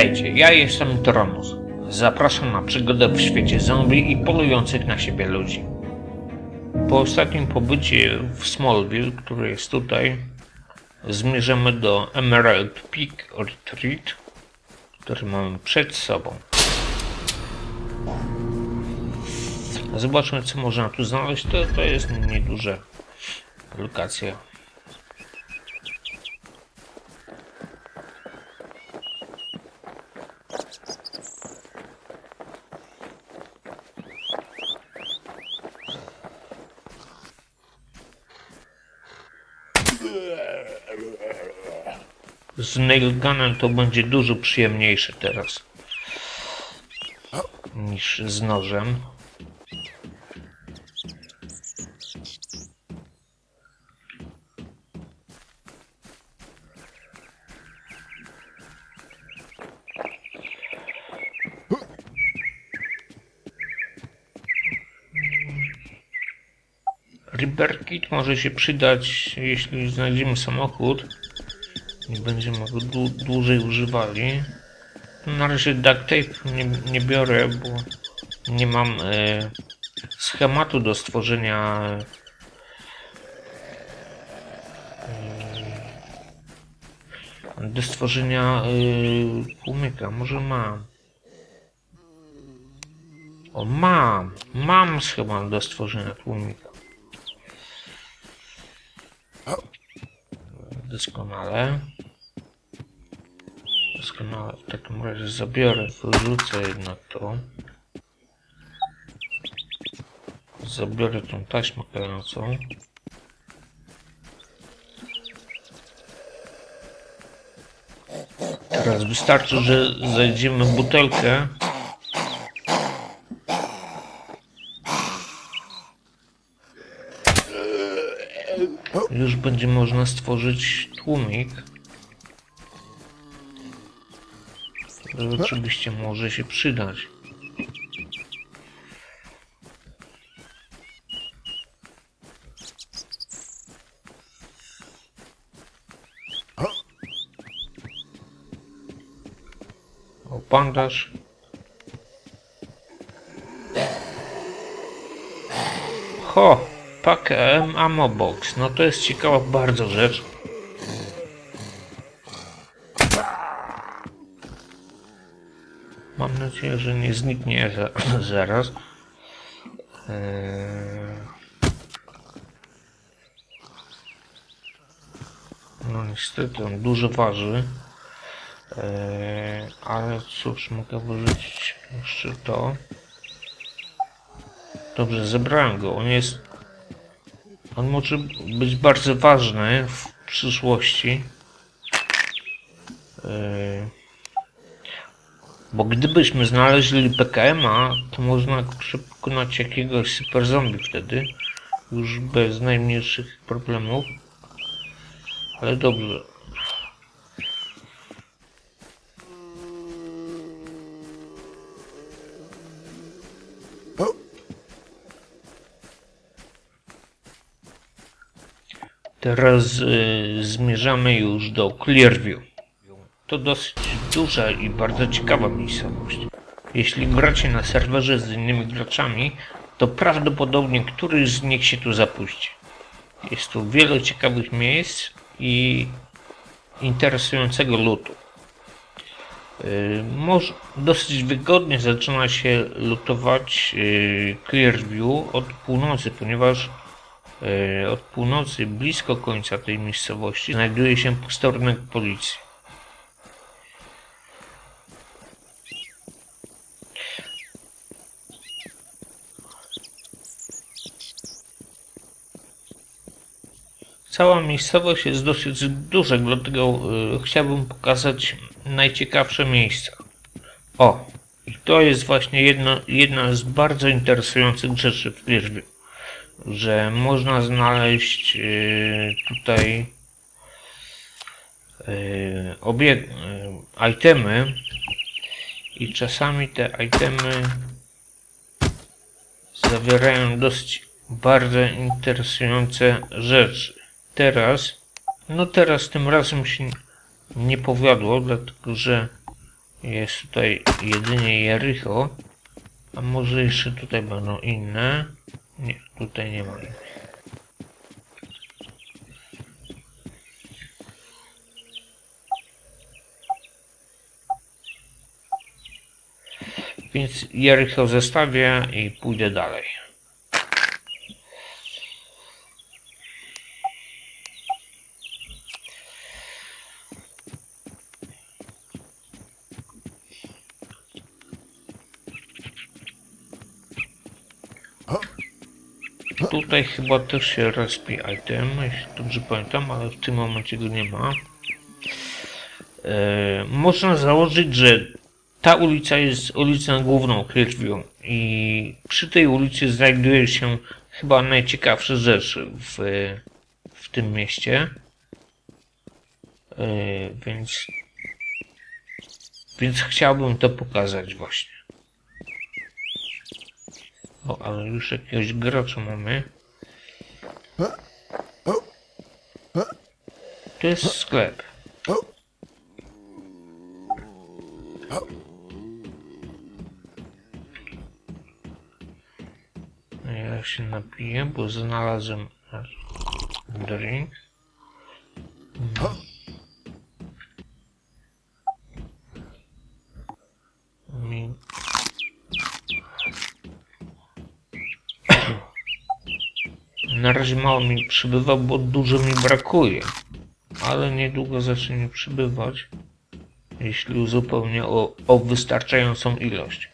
Witajcie, ja jestem Tromus. Zapraszam na przygodę w świecie zombie i polujących na siebie ludzi. Po ostatnim pobycie w Smallville, który jest tutaj, zmierzamy do Emerald Peak Retreat, który mamy przed sobą. Zobaczmy, co można tu znaleźć. To, to jest nieduża lokacja. Z nailgunem to będzie dużo przyjemniejsze teraz niż z nożem. Repair kit może się przydać, jeśli znajdziemy samochód i będziemy go dłu- dłużej używali. Na razie duct tape nie, nie biorę, bo nie mam e, schematu do stworzenia e, do stworzenia e, tłumika. Może mam. O, mam! Mam schemat do stworzenia tłumika. Doskonale. Doskonale. W takim razie zabiorę, wyrzucę jednak to. Zabiorę tą taśmę klejącą. Teraz wystarczy, że zajdziemy w butelkę. Już będzie można stworzyć tłumik. Oczywiście może się przydać. O, bandaż. Ho! Pack em, ammo box. No to jest ciekawa bardzo rzecz. Mam nadzieję, że nie zniknie za, zaraz. Eee... No niestety on dużo waży. Eee, ale cóż, mogę wyrzucić jeszcze to. Dobrze, zebrałem go. On jest. On może być bardzo ważny w przyszłości. Eee, bo gdybyśmy znaleźli PKM-a, to można przekonać jakiegoś super zombie wtedy. Już bez najmniejszych problemów. Ale dobrze. Teraz y, zmierzamy już do Clearview. To dosyć duża i bardzo ciekawa miejscowość. Jeśli gracie na serwerze z innymi graczami, to prawdopodobnie któryś z nich się tu zapuści. Jest tu wiele ciekawych miejsc i interesującego lutu. Yy, Może dosyć wygodnie zaczyna się lutować yy, Clearview od północy, ponieważ yy, od północy, blisko końca tej miejscowości, znajduje się posterunek policji. Cała miejscowość jest dosyć duża, dlatego y, chciałbym pokazać najciekawsze miejsca. O, i to jest właśnie jedno, jedna z bardzo interesujących rzeczy w wierzbie, że można znaleźć y, tutaj y, obieg, itemy i czasami te itemy zawierają dosyć bardzo interesujące rzeczy. Teraz, no teraz tym razem się nie powiodło, dlatego że Jest tutaj jedynie Jericho. A może jeszcze tutaj będą inne? Nie, tutaj nie ma innych. Więc Jericho zestawię i pójdę dalej. Tutaj chyba też się respi item, jeśli dobrze pamiętam, ale w tym momencie go nie ma. E, można założyć, że ta ulica jest ulicą główną Clearview i przy tej ulicy znajduje się chyba najciekawsze rzeczy w, w tym mieście. E, więc, więc chciałbym to pokazać właśnie. O, ale już jakiegoś gracza mamy. Sklep. Ja się napiję, bo znalazłem drink. Mi... Na razie mało mi przybywa, bo dużo mi brakuje. Ale niedługo zacznie przybywać, jeśli uzupełnię o, o wystarczającą ilość.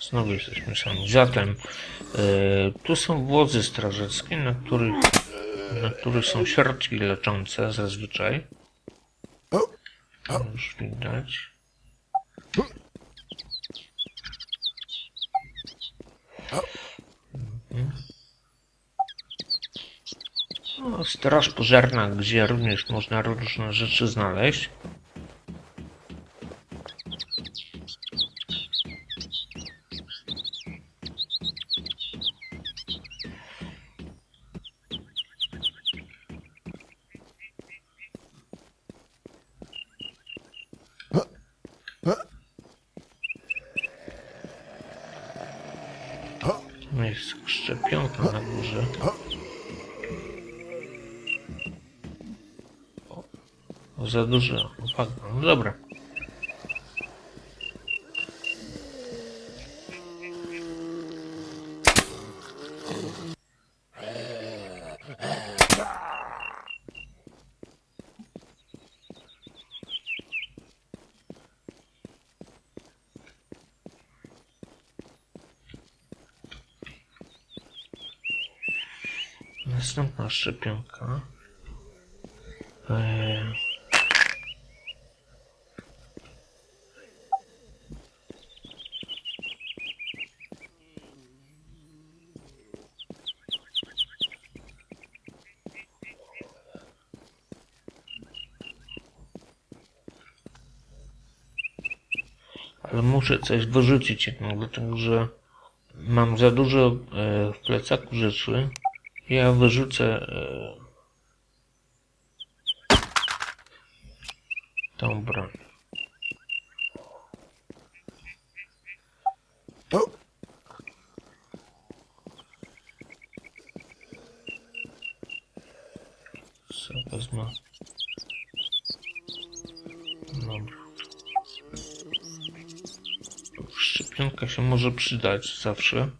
Znowu jesteśmy sami. Zatem e, tu są wozy strażackie, na których, na których są środki leczące zazwyczaj. Już widać. No, straż pożarna, gdzie również można różne rzeczy znaleźć. Tu Jest szczepionka na górze. O, za dużo. Uwaga. No dobra. Szczepionka. Eee... Ale muszę coś wyrzucić jednak, dlatego że mam za dużo e, w plecaku rzeczy. Ja wyrzucę e, tą broń. Co wezmę? Dobra. Szczepionka się może przydać zawsze.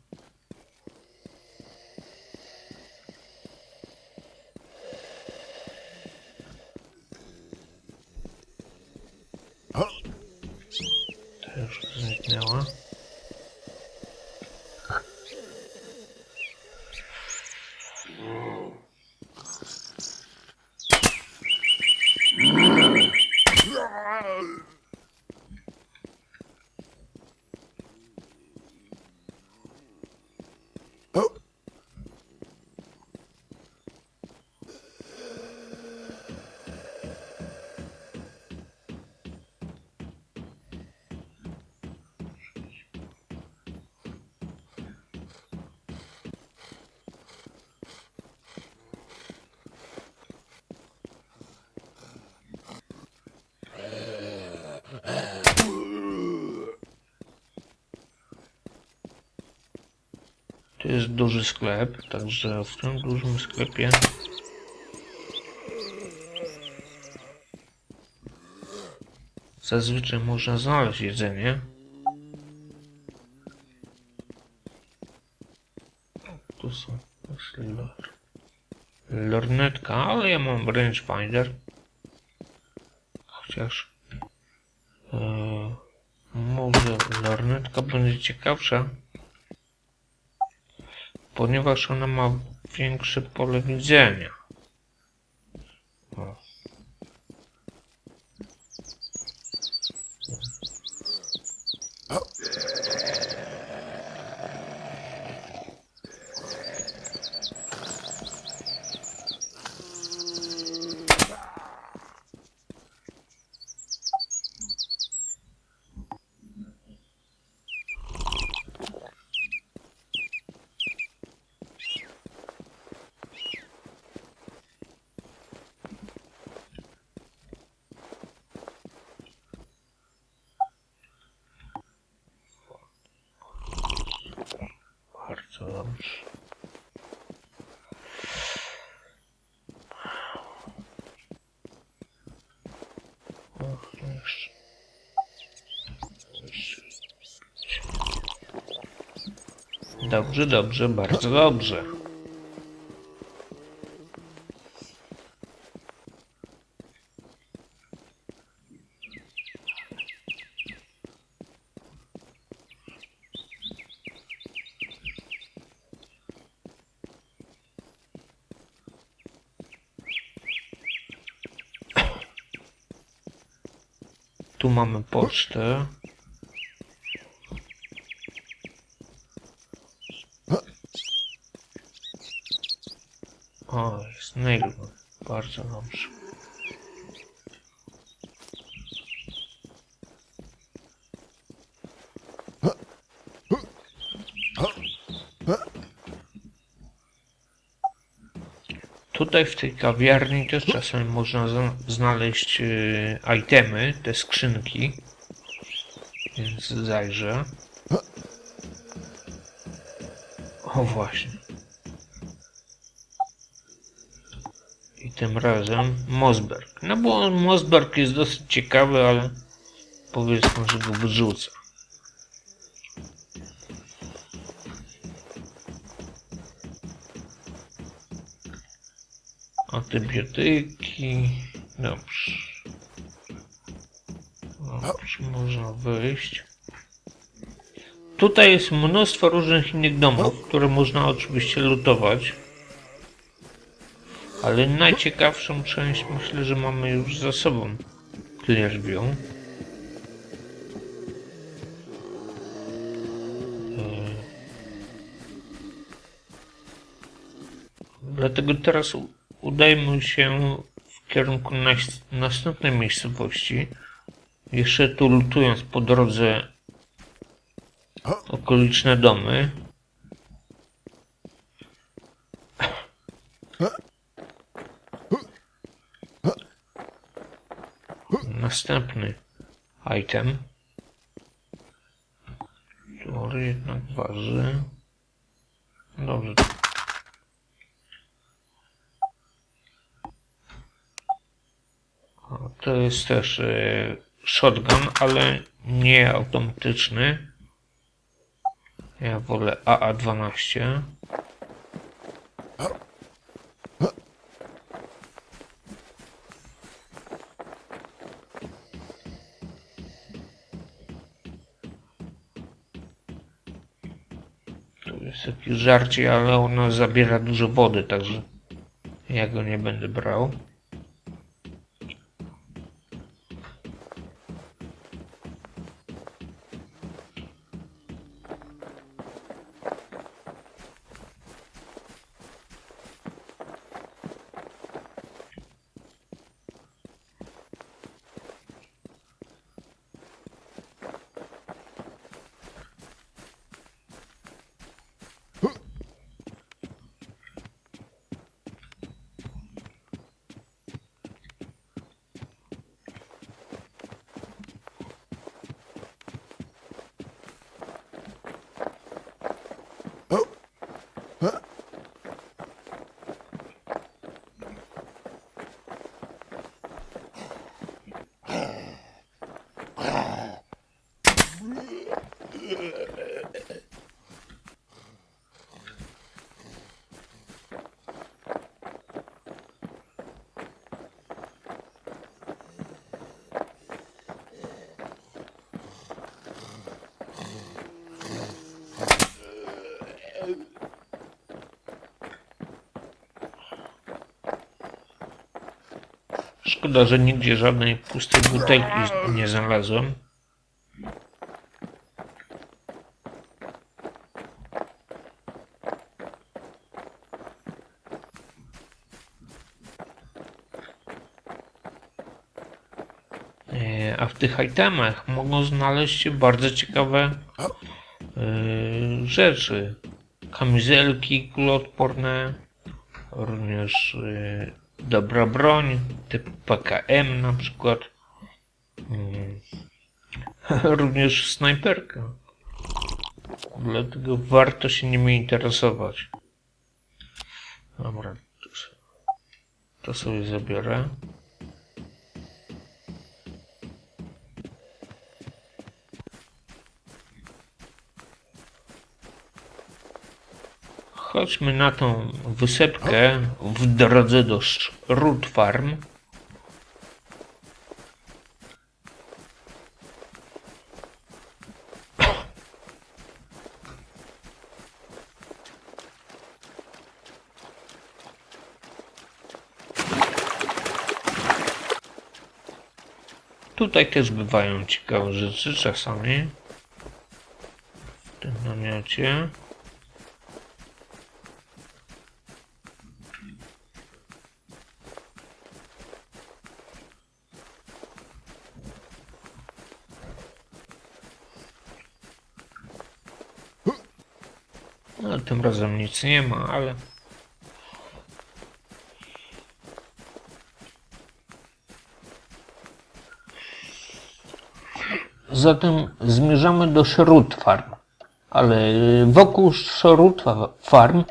Jest duży sklep, także w tym dużym sklepie zazwyczaj można znaleźć jedzenie. Tu są lornetka, ale ja mam rangefinder. Chociaż e, może lornetka będzie ciekawsza, ponieważ ona ma większe pole widzenia. O. Bardzo dobrze. Dobrze, dobrze, bardzo dobrze. Tu mamy pocztę. O, jest nailgun. Bardzo dobrze. Tutaj w tej kawiarni też czasem można znaleźć y, itemy, te skrzynki. Więc zajrzę. O właśnie. I tym razem Mosberg. No bo Mosberg jest dosyć ciekawy, ale powiedzmy, że go wyrzucę. Antybiotyki. Dobrze. Dobrze, można wyjść. Tutaj jest mnóstwo różnych innych domów, które można oczywiście lutować. Ale najciekawszą część myślę, że mamy już za sobą. Clearview. E, Dlatego teraz udajmy się w kierunku nas- następnej miejscowości. Jeszcze tu lutując po drodze okoliczne domy. Następny item, który jednak waży. Dobrze. O, To jest też e, shotgun, ale nie automatyczny. Ja wolę AA-12. Tu jest jakieś żarcie, ale ono zabiera dużo wody, także ja go nie będę brał. Szkoda, że nigdzie żadnej pustej butelki nie znalazłem. E, A w tych itemach mogą znaleźć się bardzo ciekawe e, rzeczy. Kamizelki kuloodporne, również e, dobra broń, typu PKM na przykład. Mm. Również snajperka. Dlatego warto się nimi interesować. Dobra, to sobie zabiorę. Chodźmy na tą wysepkę w drodze do Root Farm. Tutaj też bywają ciekawe rzeczy czasami. W tym namiocie. No, tym razem nic nie ma, ale... Zatem zmierzamy do Shrut Farm. Ale wokół Shrut Farm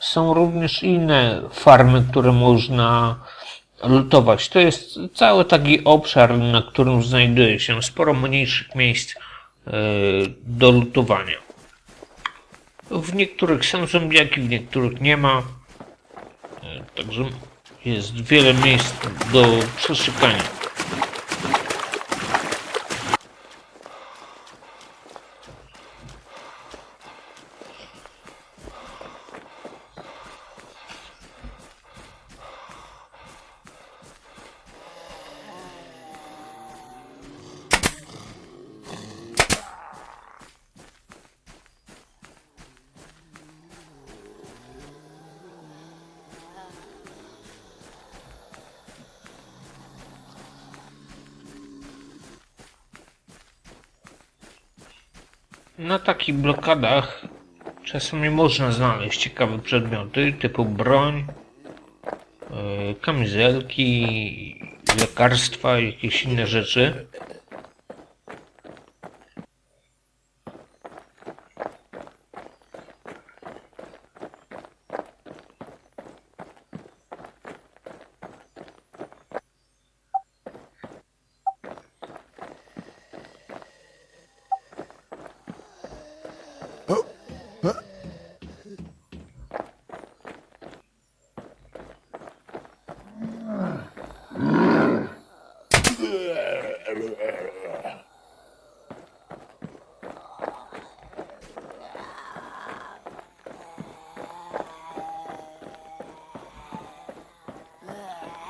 są również inne farmy, które można lutować. To jest cały taki obszar, na którym znajduje się sporo mniejszych miejsc e, do lutowania. W niektórych są zombiaki, w niektórych nie ma. E, Także jest wiele miejsc do przeszukania. Takich blokadach czasami można znaleźć ciekawe przedmioty typu broń, yy, kamizelki, lekarstwa i jakieś inne rzeczy.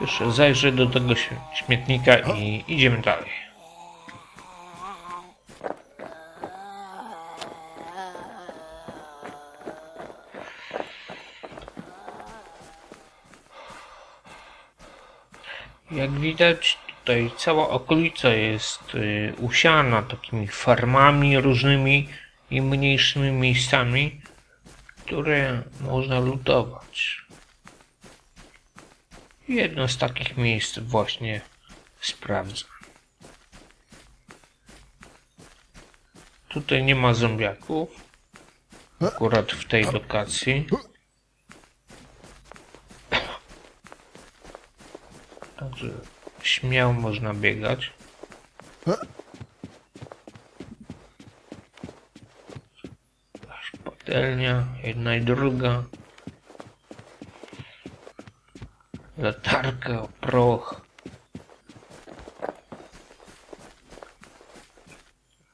Jeszcze zajrzę do tego śm- śmietnika i idziemy dalej. Jak widać, tutaj cała okolica jest y, usiana takimi farmami różnymi i mniejszymi miejscami, które można lutować. Jedno z takich miejsc właśnie sprawdzę. Tutaj nie ma zombiaków. Akurat w tej lokacji. Także śmiało można biegać. Patelnia, jedna i druga. Latarka, proch.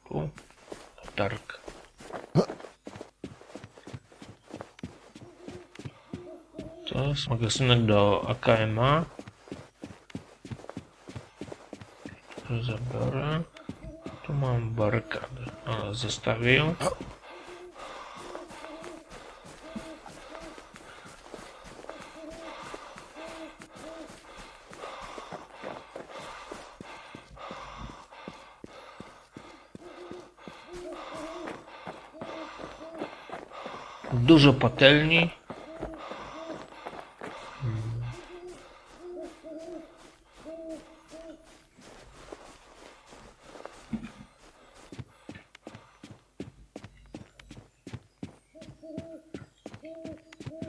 Tu latarka. To jest magazynek do AKM-a. To zabiorę. Tu mam barykady, ale zostawię ją. Dużo patelni.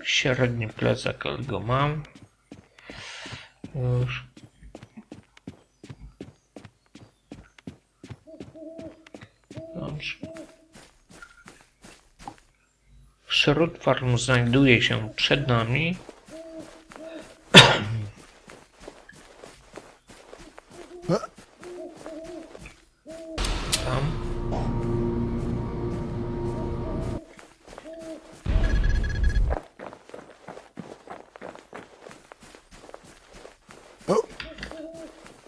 Średni plecak, go mam. Już. Dobrze. Wśród farm znajduje się przed nami tam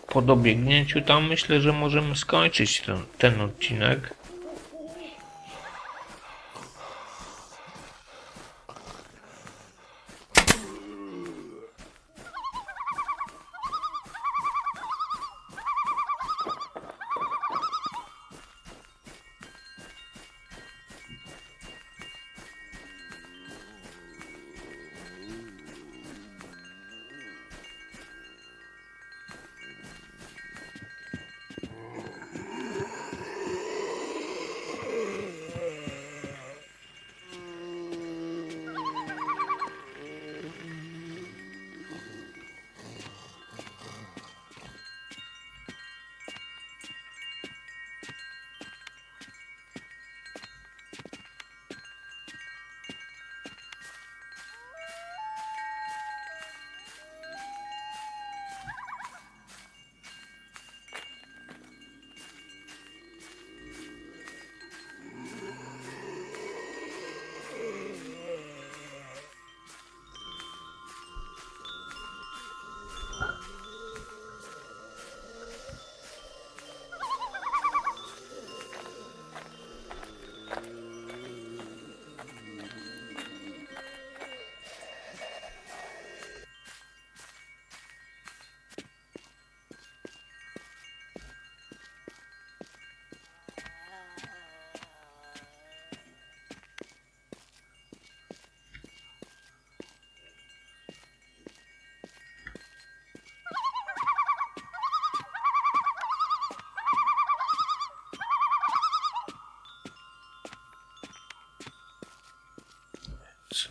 po dobiegnięciu tam myślę, że możemy skończyć ten, ten odcinek.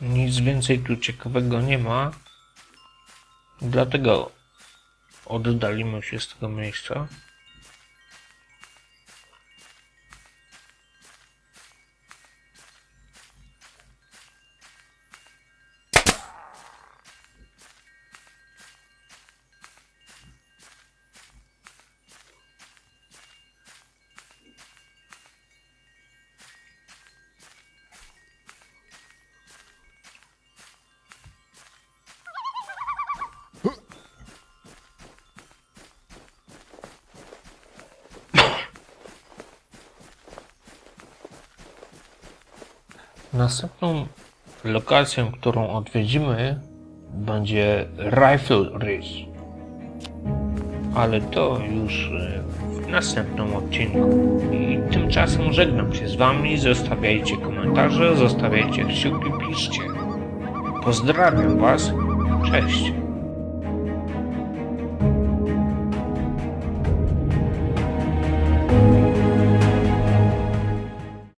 Nic więcej tu ciekawego nie ma. Dlatego oddalimy się z tego miejsca. Następną lokacją, którą odwiedzimy, będzie Rifle Ridge. Ale to już e, w następnym odcinku. I tymczasem żegnam się z Wami. Zostawiajcie komentarze, zostawiajcie kciuki, piszcie. Pozdrawiam Was. Cześć.